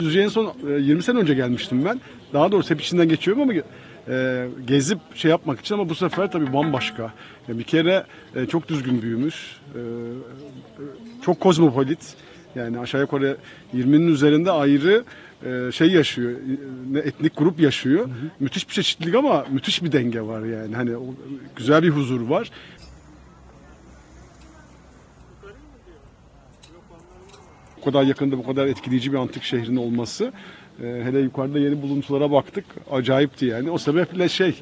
Düzce'ye en son e, 20 sene önce gelmiştim ben. Daha doğrusu hep içinden geçiyorum ama e, gezip şey yapmak için ama bu sefer tabii bambaşka. Yani bir kere e, çok düzgün büyümüş. e, e, çok kozmopolit. Yani aşağı yukarı 20'nin üzerinde ayrı e, şey yaşıyor. e, etnik grup yaşıyor. Müthiş bir çeşitlilik ama müthiş bir denge var yani. Hani o, güzel bir huzur var. Bu kadar yakında bu kadar etkileyici bir antik şehrin olması e, hele yukarıda yeni buluntulara baktık acayipti yani. O sebeple şey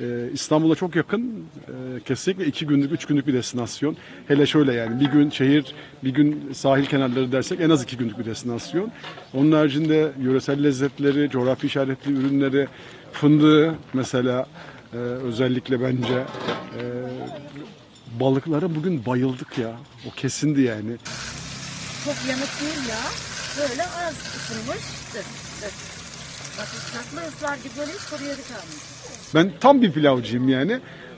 e, İstanbul'a çok yakın e, kesinlikle iki günlük üç günlük bir destinasyon. Hele şöyle yani bir gün şehir bir gün sahil kenarları dersek en az iki günlük bir destinasyon. Onun haricinde yöresel lezzetleri coğrafi işaretli ürünleri fındığı mesela özellikle bence balıklara bugün bayıldık ya. O kesindi yani. Çok yanık değil ya. Böyle az ısınmış. Dır, dır. Bak tatlı ıslar gibi böyle hiç kuru yeri. Ben tam bir pilavcıyım yani.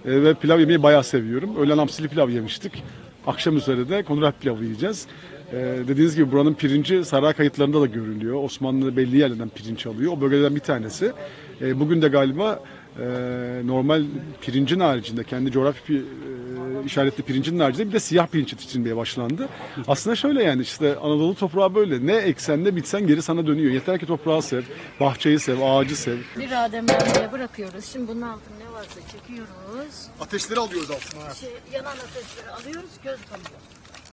E, ve pilav yemeyi bayağı seviyorum. Öğlen hamsili pilav yemiştik. Akşam üzeri de konrad pilavı yiyeceğiz. E, dediğiniz gibi buranın pirinci saray kayıtlarında da görülüyor. Osmanlı belli yerlerden pirinç alıyor. O bölgelerden bir tanesi. E, bugün de galiba e, normal pirincin haricinde kendi coğrafi işaretli pirincin haricinde bir de siyah pirinç yetiştirilmeye başlandı. Aslında şöyle yani işte Anadolu toprağı böyle. Ne eksen ne bitsen geri sana dönüyor. Yeter ki toprağı sev, bahçeyi sev, ağacı sev. Bir adem buraya bırakıyoruz. Şimdi bunun altına ne varsa çekiyoruz. Ateşleri alıyoruz altına. Şey, yanan ateşleri alıyoruz, göz kalıyor.